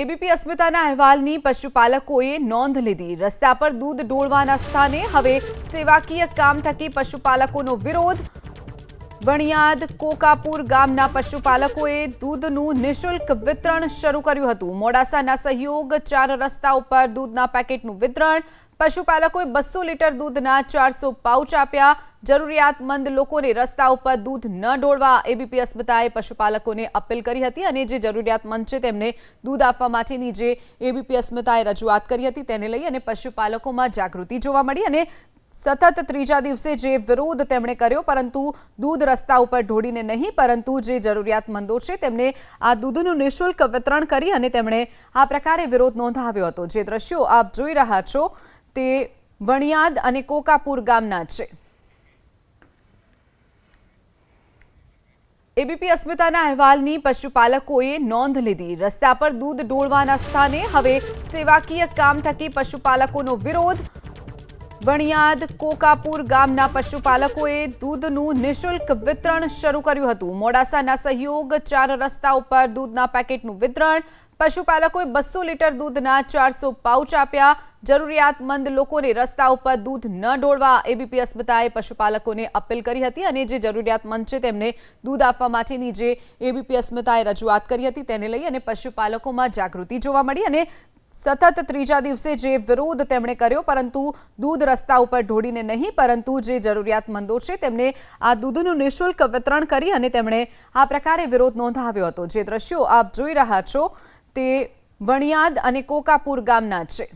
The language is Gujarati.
એબીપી અસ્મિતાના અહેવાલની પશુપાલકોએ નોંધ લીધી. રસ્તા પર દૂધ ઢોળવાના સ્થાને હવે સેવાકીય કામ થકી પશુપાલકોનો વિરોધ વણિયાદ કોકાપુર ગામના પશુપાલકોએ દૂધનું નિઃશુલ્ક વિતરણ શરૂ કર્યું હતું. મોડાસાના સહયોગ ચાર રસ્તા ઉપર દૂધના પેકેટનું વિતરણ. પશુપાલકોએ બસો લીટર દૂધના ચારસો પાઉચ આપ્યા. જરૂરિયાતમંદ લોકોને રસ્તા ઉપર દૂધ ન ઢોળવા એબીપી અસ્મિતાએ પશુપાલકોને અપીલ કરી હતી અને જે જરૂરિયાતમંદ છે તેમને દૂધ આપવા માટેની જે એબીપી અસ્મિતાએ રજૂઆત કરી હતી તેને લઈ અને પશુપાલકોમાં જાગૃતિ જોવા મળી અને સતત ત્રીજા દિવસે જે વિરોધ તેમણે કર્યો, પરંતુ દૂધ રસ્તા ઉપર ઢોળીને નહીં, પરંતુ જે જરૂરિયાતમંદો છે તેમને આ દૂધનું નિઃશુલ્ક વિતરણ કરી અને તેમણે આ પ્રકારે વિરોધ નોંધાવ્યો હતો. જે દ્રશ્યો આપ જોઈ રહ્યા છો તે વણિયાદ અને કોકાપુર ગામના છે. એબીપી અસ્મિતાના અહેવાલની પશુપાલકોએ નોંધ લીધી. રસ્તા પર દૂધ ડોળવાના સ્થાને હવે સેવાકીય કામ થકી પશુપાલકોનો વિરોધ વણિયાદ કોકાપુર ગામના પશુપાલકોએ દૂધનું નિઃશુલ્ક વિતરણ શરૂ કર્યું હતું. મોડાસાના સહયોગ ચાર રસ્તા ઉપર દૂધના પેકેટનું વિતરણ. પશુપાલકોએ બસો લીટર દૂધના ચારસો પાઉચ આપ્યા. જરૂરિયાતમંદ લોકોને રસ્તા ઉપર દૂધ ન ઢોળવા એબીપી અસ્મિતાએ પશુપાલકોને અપીલ કરી હતી અને જે જરૂરિયાતમંદ છે તેમને દૂધ આપવા માટેની જે એબીપી અસ્મિતાએ રજૂઆત કરી હતી તેને લઈ અને પશુપાલકોમાં જાગૃતિ જોવા મળી અને સતત ત્રીજા દિવસે જે વિરોધ તેમણે કર્યો, પરંતુ દૂધ રસ્તા ઉપર ઢોળીને નહીં, પરંતુ જે જરૂરિયાતમંદો છે તેમને આ દૂધનું નિઃશુલ્ક વિતરણ કરી અને તેમણે આ પ્રકારે વિરોધ નોંધાવ્યો હતો. જે દ્રશ્યો આપ જોઈ રહ્યા છો તે વણિયાદ અને કોકાપુર ગામના છે.